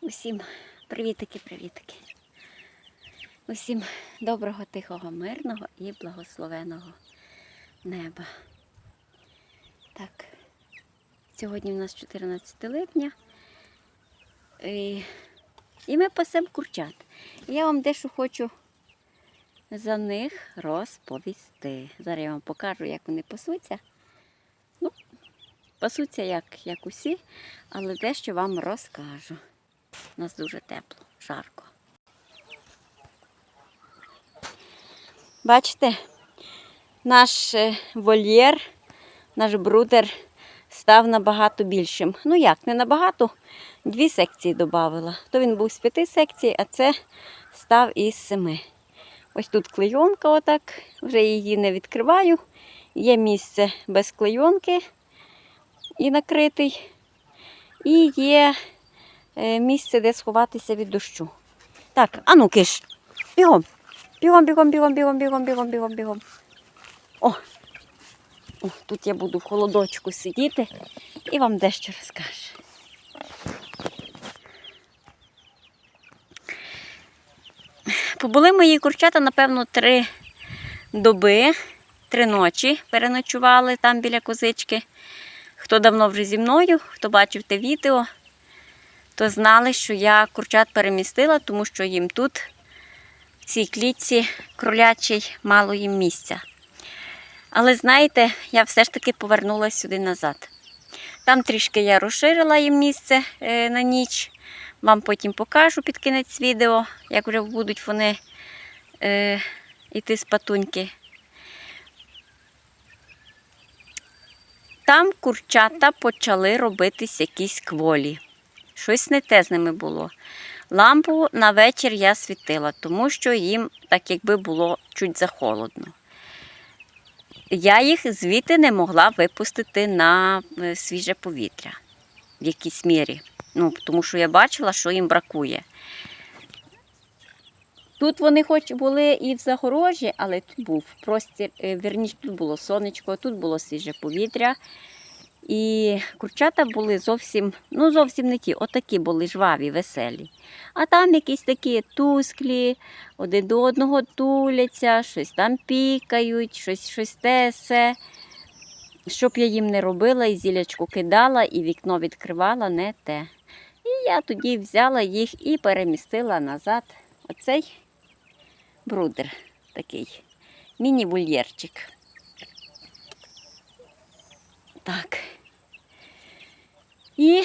Усім привітики, привітики. Усім доброго, тихого, мирного і благословеного неба. Так, сьогодні в нас 14 липня. І, і ми пасемо курчат. І я вам дещо хочу за них розповісти. Зараз я вам покажу, як вони пасуться. Ну, пасуться як, як усі, але дещо вам розкажу. У нас дуже тепло, жарко. Бачите, наш е, вольєр, наш брудер став набагато більшим. Ну як, не набагато, дві секції додавала. То він був з п'яти секцій, а це став із семи. Ось тут клейонка, отак, вже її не відкриваю. Є місце без клейонки і накритий. І є місце, де сховатися від дощу. Так, а ну киш, бігом. Бігом, бігом, бігом, бігом, бігом, бігом, бігом, бігом. О, О, тут я буду в холодочку сидіти і вам дещо розкажу. Побули мої курчата, напевно, три доби, три ночі переночували там біля козички. Хто давно вже зі мною, хто бачив те відео, то знали, що я курчат перемістила, тому що їм тут, в цій клітці кролячій, мало їм місця. Але знаєте, я все ж таки повернулася сюди назад. Там трішки я розширила їм місце е, на ніч. Вам потім покажу під кінець відео, як вже будуть вони е, йти з патуньки. Там курчата почали робитись якісь кволі. Щось не те з ними було. Лампу на вечір я світила, тому що їм так якби було чуть захолодно. Я їх звідти не могла випустити на е, свіже повітря в якійсь мірі. Ну, тому що я бачила, що їм бракує. Тут вони хоч були і в загорожі, але тут був простір, е, вірніше, тут було сонечко, тут було свіже повітря. І курчата були зовсім, ну зовсім не ті, отакі були жваві, веселі. А там якісь такі тусклі, один до одного туляться, щось там пікають, щось щось тесе. Щоб я їм не робила, і зілячку кидала, і вікно відкривала, не те. І я тоді взяла їх і перемістила назад. Оцей брудер такий, міні-вольєрчик. Так. І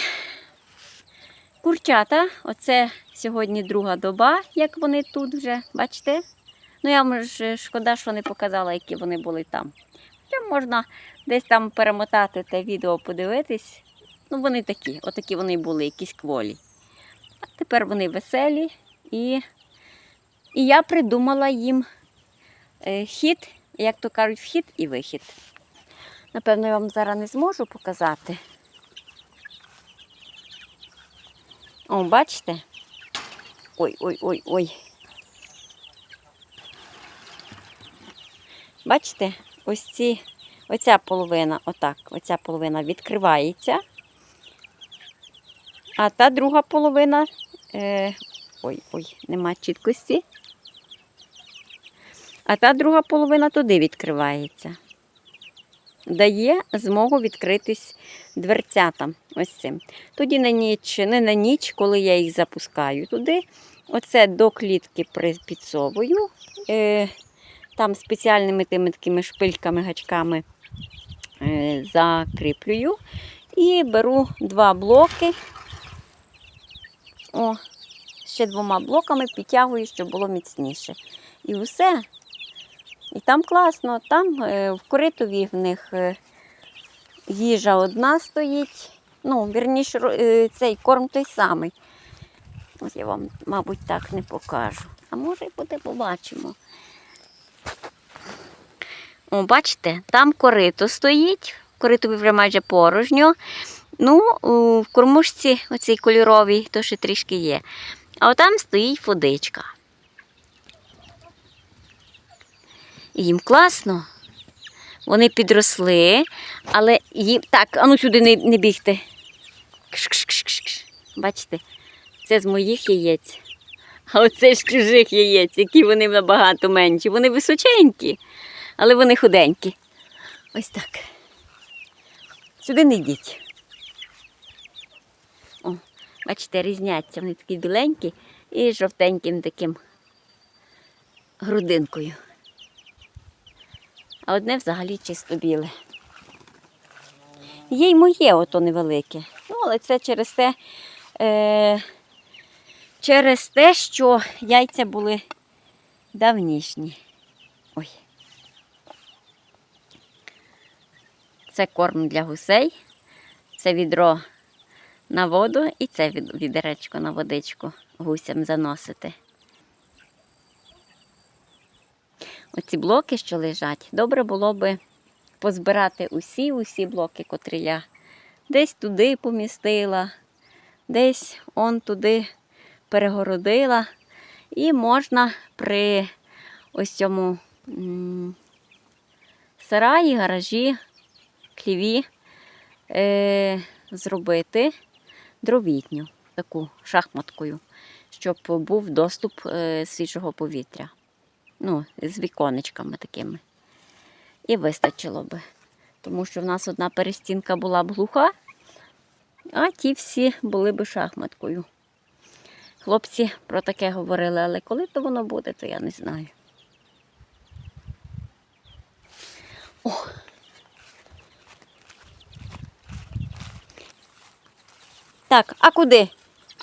курчата, оце сьогодні друга доба, як вони тут вже, бачите? Ну, я ж шкода, що не показала, які вони були там. Хоча можна десь там перемотати те відео, подивитись. Ну, вони такі, отакі вони були, якісь кволі. А тепер вони веселі і, і я придумала їм е, хід, як то кажуть, вхід і вихід. Напевно, я вам зараз не зможу показати. О, бачите? Ой, ой, ой, ой. Бачите, ось ці, оця половина, отак, оця половина відкривається. А та друга половина, е, ой, ой, нема чіткості. А та друга половина туди відкривається дає змогу відкритись дверцятам. Ось цим. Тоді на ніч, не на ніч, коли я їх запускаю туди, оце до клітки підсовую. Е, там спеціальними тими такими шпильками, гачками е, закріплюю. І беру два блоки. О, ще двома блоками підтягую, щоб було міцніше. І все. І там класно, там е, в коритові в них е, їжа одна стоїть. Ну, вірніше, е, цей корм той самий. Ось я вам, мабуть, так не покажу. А може і буде, побачимо. О, бачите, там корито стоїть, в коритові вже майже порожньо. Ну, в кормушці оцій кольоровій, то ще трішки є. А отам стоїть водичка. І їм класно. Вони підросли, але їм. Так, а ну сюди не, не бігти. Кш-кш-кш-кш. Бачите? Це з моїх яєць. А оце з чужих яєць, які вони набагато менші. Вони височенькі, але вони худенькі. Ось так. Сюди не йдіть. О, бачите, різняться. Вони такі біленькі і жовтеньким таким грудинкою. А одне взагалі чисто біле. Є й моє ото невелике. Ну, але це через те, е, через те, що яйця були давнішні. Ой. Це корм для гусей, це відро на воду і це від- відеречко на водичку гусям заносити. Оці блоки, що лежать, добре було би позбирати усі усі блоки, котрі я десь туди помістила, десь он туди перегородила. І можна при ось цьому сараї, гаражі, хліві е, зробити дровітню, таку шахматкою, щоб був доступ е, свіжого повітря. Ну, з віконечками такими. І вистачило би. Тому що в нас одна перестінка була б глуха, а ті всі були б шахматкою. Хлопці про таке говорили, але коли то воно буде, то я не знаю. О. Так, а куди?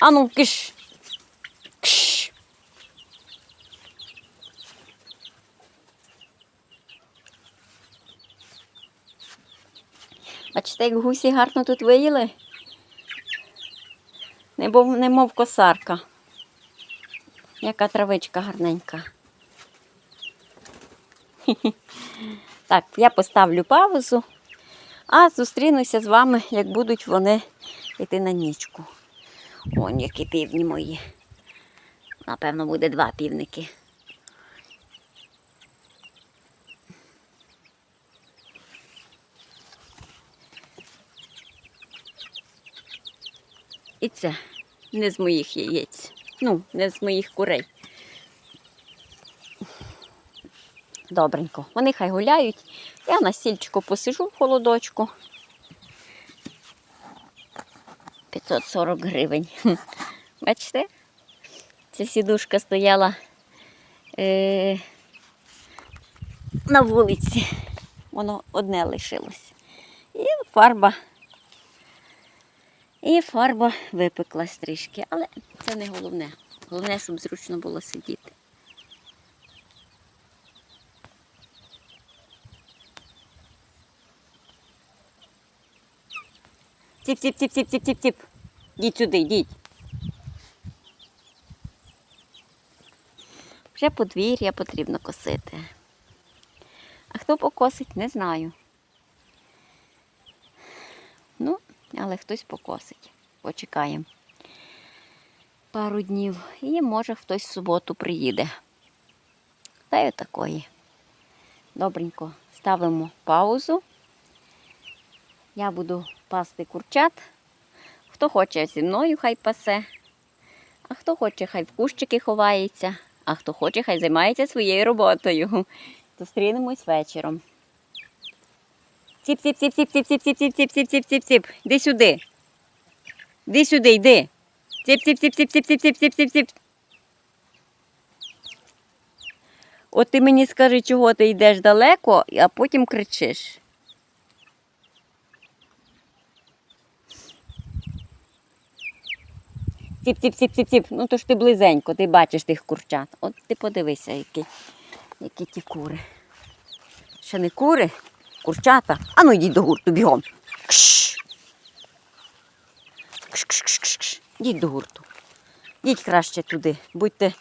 Ану, киш. Бачите, як гусі гарно тут виїли? Немов косарка. Яка травичка гарненька. Так, я поставлю паузу, а зустрінуся з вами, як будуть вони йти на нічку. Вон які півні мої. Напевно, буде два півники. І це не з моїх яєць. Ну, не з моїх курей. Добренько. Вони хай гуляють. Я на стільчику посижу в холодочку. 540 гривень. Бачите? Ця сідушка стояла е- на вулиці. Воно одне лишилось. І фарба. І фарба випеклась трішки, але це не головне. Головне, щоб зручно було сидіти. Ціп, ціп, ціп, ціп, ціп, ціп, ціп. Йдіть сюди, йдіть. Вже подвір'я потрібно косити. А хто покосить, не знаю. Ну, але хтось покосить. Почекаємо пару днів. І може хтось в суботу приїде. Та й отакої. Добренько ставимо паузу. Я буду пасти курчат. Хто хоче зі мною, хай пасе. А хто хоче, хай в кущики ховається, а хто хоче, хай займається своєю роботою. Зустрінемось вечором. Ціп, ціп, ціп, ціп, ціп, ціп, ціп, ціп, ціп, ціп, ціп, ціп, ціп. Іди сюди. Іди сюди, йди. Ціп, ціп, ціп, ціп, ціп, ціп, ціп, ціп, ціп, ціп. От ти мені скажи, чого ти йдеш далеко, а потім кричиш. Ціп, ціп, ціп, ціп, ціп. Ну то ж ти близенько, ти бачиш тих курчат. От ти подивися, які, які ті кури. Ще не кури, курчата. Ану йдіть до гурту бігом. Кш. Кш, кш, кш, кш, кш. Йдіть до гурту. Йдіть краще туди. Будьте,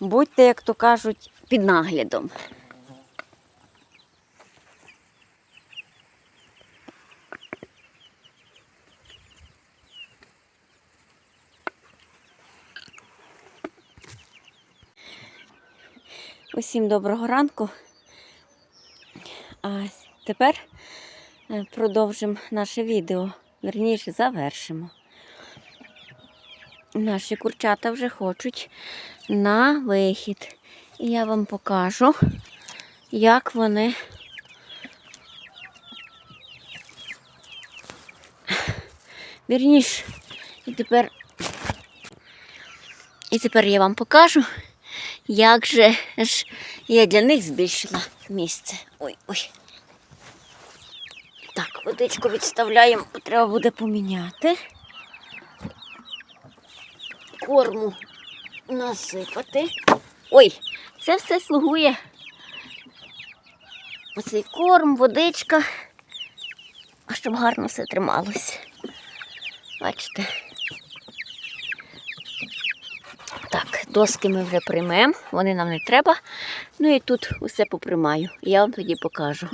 будьте, як то кажуть, під наглядом. Усім доброго ранку. А тепер е, продовжимо наше відео. Верніше завершимо. Наші курчата вже хочуть на вихід. І я вам покажу, як вони. Вірніш, і тепер. І тепер я вам покажу, як же ж я для них збільшила місце. Ой, ой. Так, водичку відставляємо, треба буде поміняти. Корму насипати. Ой, це все слугує. Оцей корм, водичка. А щоб гарно все трималося. Бачите. Так, доски ми вже приймемо, вони нам не треба. Ну і тут усе поприймаю. Я вам тоді покажу.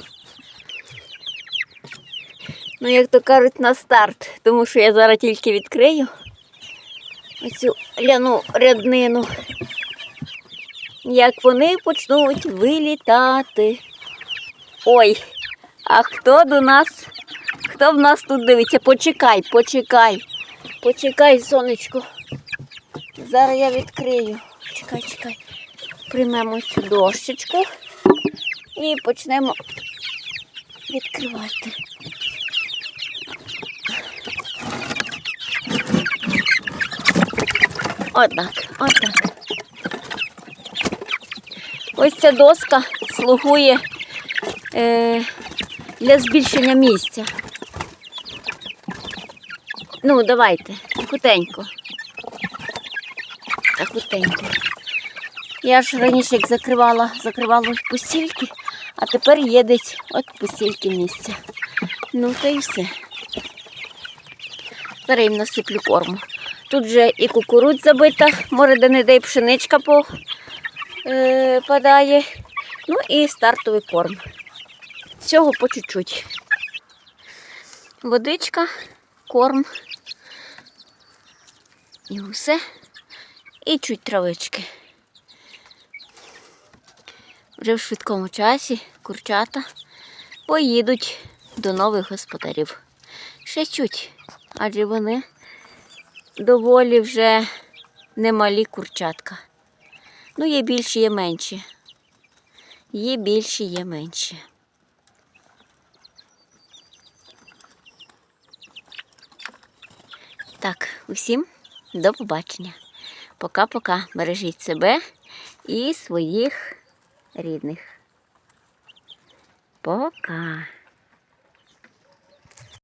Ну, як то кажуть, на старт, тому що я зараз тільки відкрию оцю ляну ряднину. Як вони почнуть вилітати. Ой, а хто до нас? Хто в нас тут дивиться? Почекай, почекай. Почекай, сонечко. Зараз я відкрию. Чекай, чекай. Приймемо цю дощечку і почнемо відкривати. Отак, отак. Ось ця доска слугує е, для збільшення місця. Ну, давайте, хутенько. Так. Я ж раніше як закривала, закривала ось постільки, а тепер є десь от постільки місця. Ну, то і все. Зараз їм насиплю корму. Тут вже і кукурудза забита, може де не де й пшеничка е, падає. Ну і стартовий корм. Всього по чуть-чуть. Водичка, корм. І усе. І чуть травички. Вже в швидкому часі курчата поїдуть до нових господарів. Ще чуть, адже вони доволі вже немалі курчатка. Ну, є більші, є менші. Є більші, є менші. Так, усім до побачення. Пока-пока. Бережіть себе і своїх рідних. Пока.